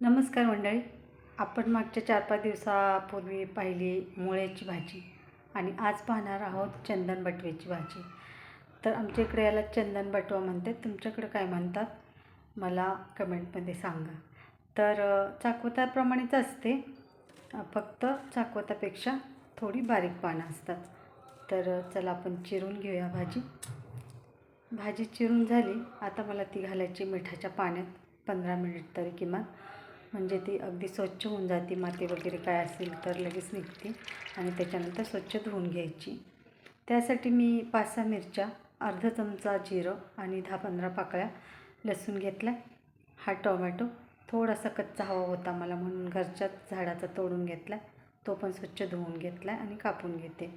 नमस्कार मंडळी. आपण मागच्या चार पाच दिवसापूर्वी पाहिली मुळ्याची भाजी आणि आज पाहणार आहोत चंदन बटव्याची भाजी. तर आमच्या इकडे याला चंदन बटवा म्हणतात. तुमच्याकडे काय म्हणतात? मला कमेंटमध्ये सांगा. तर चाकवताप्रमाणेच असते. फक्त चाकवतापेक्षा थोडी बारीक पानं असतात. तर चला आपण चिरून घेऊया भाजी. भाजी चिरून झाली. आता मला ती घालायची मिठाच्या पाण्यात. पंधरा मिनिट तरी किमान. म्हणजे ती अगदी स्वच्छ होऊन जाते माती वगैरे काय असेल तर लगेच निघते आणि त्याच्यानंतर स्वच्छ धुवून घ्यायची. त्यासाठी मी पाच सहा मिरच्या अर्धा चमचा जिरं आणि दहा पंधरा पाकळ्या लसूण घेतला हा टोमॅटो थोडासा कच्चा हवा होता मला म्हणून घरच्याच झाडाचा तोडून घेतला. तो पण स्वच्छ धुवून घेतला आणि कापून घेते.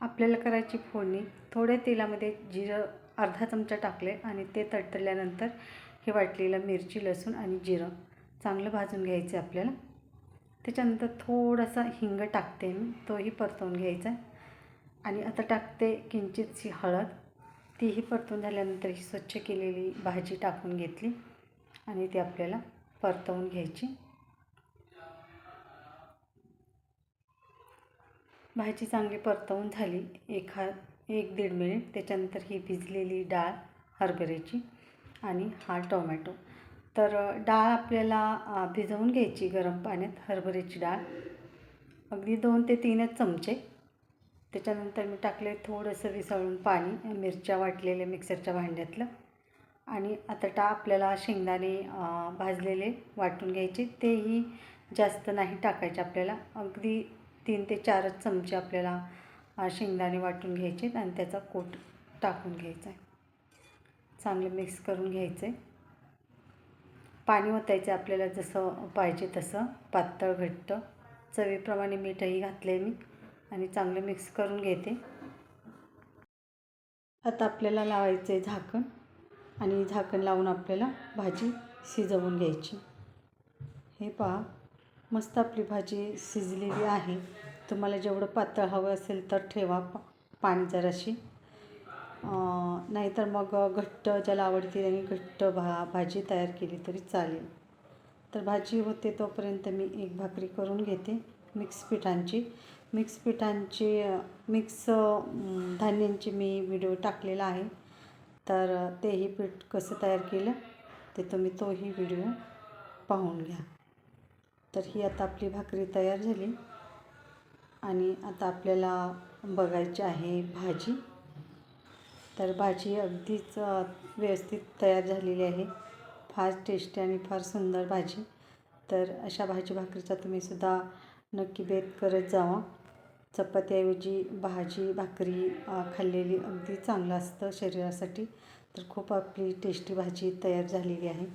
आपल्याला करायची फोडणी थोड्या तेलामध्ये जिरं अर्धा चमचा टाकले आणि ते तडतरल्यानंतर हे वाटलेलं मिरची लसूण आणि जिरं चांगलं भाजून घ्यायचं आहे आपल्याला. त्याच्यानंतर थोडासा हिंग टाकते मी तोही परतवून घ्यायचा. आहे आणि आता टाकते किंचितशी हळद. तीही परतून झाल्यानंतर ही स्वच्छ केलेली भाजी टाकून घेतली. आणि ती आपल्याला परतवून घ्यायची. भाजी चांगली परतवून झाली. एखा एक दीड मिनिट. त्याच्यानंतर ही भिजलेली डाळ हरभऱ्याची. आणि हा टोमॅटो. तर डाळ आपल्याला भिजवून घ्यायची गरम पाण्यात हरभऱ्याची डाळ. अगदी दोन ते तीनच चमचे. त्याच्यानंतर मी टाकले थोडंसं विसळून पाणी मिरच्या वाटलेल्या मिक्सरच्या भांड्यातलं. आणि आता टा आपल्याला शेंगदाणे भाजलेले वाटून घ्यायचे. तेही जास्त नाही टाकायचे आपल्याला. अगदी तीन ते चारच चमचे आपल्याला शेंगदाणे वाटून घ्यायचे आणि त्याचा कोट टाकून घ्यायचा आहे चांगलं मिक्स करून घ्यायचं आहे पाणी ओतायचं आपल्याला जसं पाहिजे तसं पातळ घट्ट. चवीप्रमाणे मीठही घातलं आहे मी आणि चांगलं मिक्स करून घेते. आता आपल्याला लावायचं आहे झाकण आणि झाकण लावून आपल्याला भाजी शिजवून घ्यायची. हे पहा मस्त आपली भाजी शिजलेली आहे. तुम्हाला जेवढं पातळ हवं असेल तर ठेवा पाणी जराशी. नाहीतर मग घट्ट ज्याला आवडते त्यांनी घट्ट भा भाजी तयार केली तरी चालेल. तर भाजी होते तोपर्यंत मी एक भाकरी करून घेते मिक्स पिठांची. मिक्स पिठांची मिक्स धान्यांची मी व्हिडिओ टाकलेला आहे. तर तेही पीठ कसं तयार केलं ते तुम्ही तोही व्हिडिओ पाहून घ्या. तर ही आता आपली भाकरी तयार झाली. आणि आता आपल्याला बघायची आहे भाजी. तर भाजी अगदीच व्यवस्थित तयार झालेली आहे. फार टेस्टी आणि फार सुंदर भाजी. तर अशा भाजी भाकरीचा तुम्हीसुद्धा नक्की बेत करत जावा. चपात्याऐवजी भाजी भाकरी खाल्लेली अगदी चांगलं असतं शरीरासाठी. तर खूप आपली टेस्टी भाजी तयार झालेली आहे.